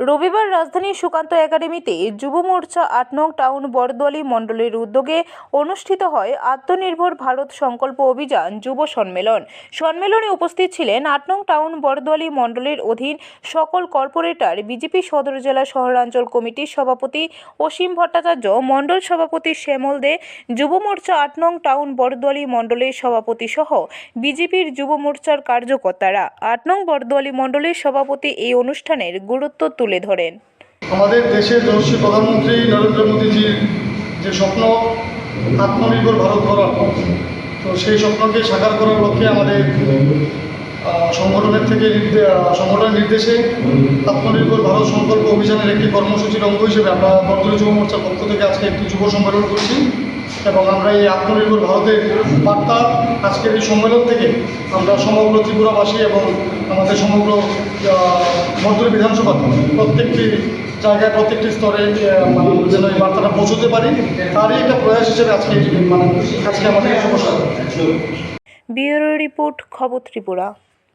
রবিবার রাজধানীর সুকান্ত একাডেমিতে যুব মোর্চা আট নং টাউন বরদোয়ালি মণ্ডলের উদ্যোগে অনুষ্ঠিত হয় আত্মনির্ভর ভারত সংকল্প অভিযান যুব সম্মেলন। সম্মেলনে উপস্থিত ছিলেন আট নং টাউন বরদোয়ালি মণ্ডলের অধীন সকল কর্পোরেটর, বিজেপি সদর জেলা শহরাঞ্চল কমিটির সভাপতি অসীম ভট্টাচার্য, মণ্ডল সভাপতি শ্যামল দে, যুব মোর্চা আট নং টাউন বরদোয়ালি মণ্ডলের সভাপতি সহ বিজেপির যুব মোর্চার কার্যকর্তারা। আট নং বরদোয়ালি মণ্ডলের সভাপতি এই অনুষ্ঠানের গুরুত্ব তুলে ধরেন। আমাদের দেশের যশস্বী প্রধানমন্ত্রী নরেন্দ্র মোদীজির যে স্বপ্ন, আত্মনির্ভর ভারত গড়ার তো সেই স্বপ্নকে সাকার করার লক্ষ্যে আমাদের সংগঠনের থেকে সংগঠনের নির্দেশে আত্মনির্ভর ভারত সংকল্প অভিযানের একটি কর্মসূচির অঙ্গ হিসেবে আমরা বর্তমানে যুব মোর্চার পক্ষ থেকে আজকে একটি যুব সম্মেলন করছি এবং আমরা এই আত্মনির্ভর ভারতের বার্তা আজকের এই সম্মেলন থেকে আমরা সমগ্র ত্রিপুরাবাসী এবং আমাদের সমগ্র মন্ত্রী বিধানসভা প্রত্যেকটি জায়গায়, প্রত্যেকটি স্তরে মানে যেন এই বার্তাটা পৌঁছতে পারি, তারই একটা প্রয়াস হিসেবে আজকে মানে আজকে আমাদের সমস্যা। ব্যুরো রিপোর্ট খবর ত্রিপুরা।